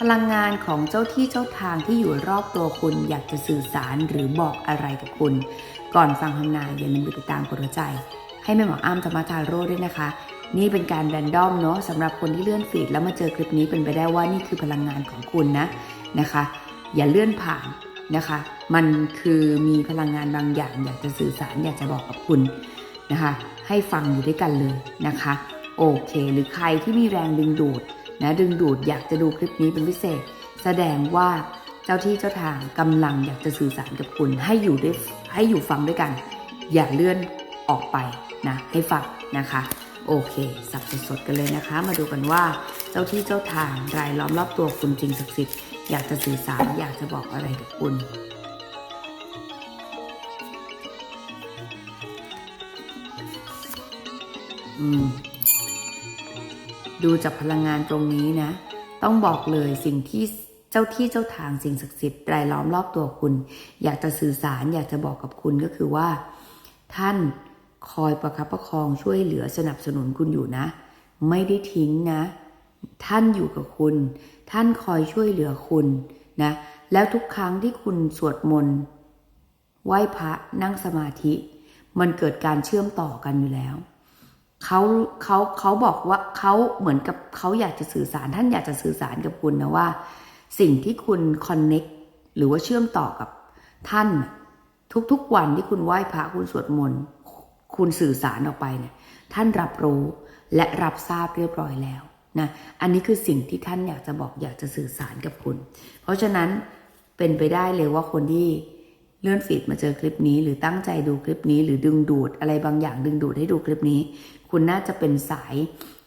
พลังงานของเจ้าที่เจ้าทางที่อยู่รอบตัวคุณอยากจะสื่อสารหรือบอกอะไรกับคุณ ก่อนฟังคำนายอย่าลืมติดตามกดหัวใจ ให้แม่หมออ้ำธรรมทาโร่ด้วยนะคะ นี่เป็นการแรนดอมเนาะสำหรับคนที่เลื่อนฟีดแล้วมาเจอคลิปนี้เป็นไปได้ว่านี่คือพลังงานของคุณนะนะคะ อย่าเลื่อนผ่านนะคะ มันคือมีพลังงานบางอย่าง อยากจะสื่อสารอยากจะบอกกับคุณนะคะ ให้ฟังอยู่ด้วยกันเลยนะคะ โอเค หรือใครที่มีแรงดึงดูด นะดึงดูดอยากจะดูคลิปนี้เป็นพิเศษ แสดงว่าเจ้าที่เจ้าทางกำลังอยากจะสื่อสารกับคุณ ให้อยู่ด้วยให้อยู่ฟังด้วยกัน อย่าเลื่อนออกไปนะให้ฟังนะคะโอเค สับสดๆกันเลยนะคะ มาดูกันว่าเจ้าที่เจ้าทางรายล้อมรอบตัวคุณจริงศักดิ์สิทธิ์อยากจะสื่อสารอยากจะบอกอะไรกับคุณอืม ดูจากพลังงานตรงนี้นะ ต้องบอกเลยสิ่งที่เจ้าที่เจ้าทางสิ่งศักดิ์สิทธิ์รายล้อมรอบตัวคุณ อยากจะสื่อสารอยากจะบอกกับคุณก็คือว่า ท่านคอยประคับประคองช่วยเหลือสนับสนุนคุณอยู่นะ ไม่ได้ทิ้งนะ ท่านอยู่กับคุณ ท่านคอยช่วยเหลือคุณนะ แล้วทุกครั้งที่คุณสวดมนต์ไหว้พระนั่งสมาธิ มันเกิดการเชื่อมต่อกันอยู่แล้ว เขาเขาเขาบอกว่าเขาเหมือนกับเขาอยากจะสื่อสาร ท่านอยากจะสื่อสารกับคุณนะว่า สิ่งที่คุณคอนเน็กหรือว่าเชื่อมต่อกับท่านทุกๆวันที่คุณไหว้พระคุณสวดมนต์คุณสื่อสารออกไปเนี่ยท่านรับรู้และรับทราบเรียบร้อยแล้วนะอันนี้คือสิ่งที่ท่านอยากจะบอกอยากจะสื่อสารกับคุณ เพราะฉะนั้นเป็นไปได้เลยว่าคนที่เลื่อนฟีดมาเจอคลิปนี้ หรือตั้งใจดูคลิปนี้ หรือดึงดูดอะไรบางอย่างดึงดูดให้ดูคลิปนี้ คุณน่าจะเป็นสาย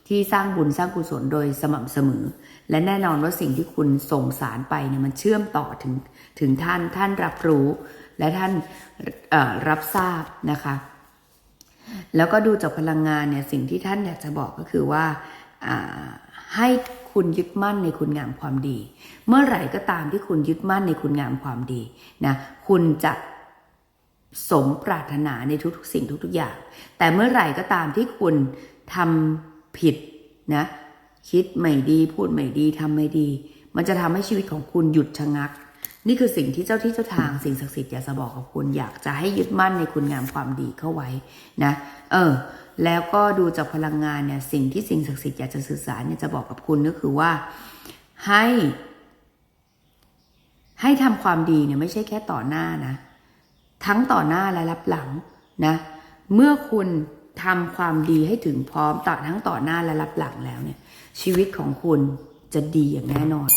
ที่สร้างบุญสร้างกุศลโดยสม่ำเสมอ และแน่นอนว่าสิ่งที่คุณส่งสารไปเนี่ยมันเชื่อมต่อถึงถึงท่านท่านรับรู้ และท่านรับทราบนะคะ แล้วก็ดูจากพลังงานเนี่ยสิ่งที่ท่านอยากจะบอกก็คือว่าอ่าให้คุณยึดมั่นในคุณงามความดี เมื่อไหร่ก็ตามที่คุณยึดมั่นในคุณงามความดีนะคุณจะ สมปรารถนาในทุกๆ สิ่งทุกๆอย่าง แต่เมื่อไหร่ก็ตามที่คุณทำผิดนะคิดไม่ดีพูดไม่ดีทำไม่ดี มันจะทำให้ชีวิตของคุณหยุดชะงัก นี่คือสิ่งที่เจ้าที่เจ้าทางสิ่งศักดิ์สิทธิ์อยากจะบอกกับคุณอยากจะให้ยึดมั่นในคุณงามความดีเข้าไว้นะเออแล้วก็ดูจากพลังงานเนี่ยสิ่งที่สิ่งศักดิ์สิทธิ์อยากจะสื่อสารเนี่ยจะบอกกับคุณก็คือว่าให้ ให้ทำความดีเนี่ยไม่ใช่แค่ต่อหน้านะ ทั้งต่อหน้าและรับหลังนะเมื่อคุณทำความดีให้ถึงพร้อมต่อทั้งต่อหน้าและรับหลังแล้วเนี่ยชีวิตของคุณจะดีอย่างแน่นอน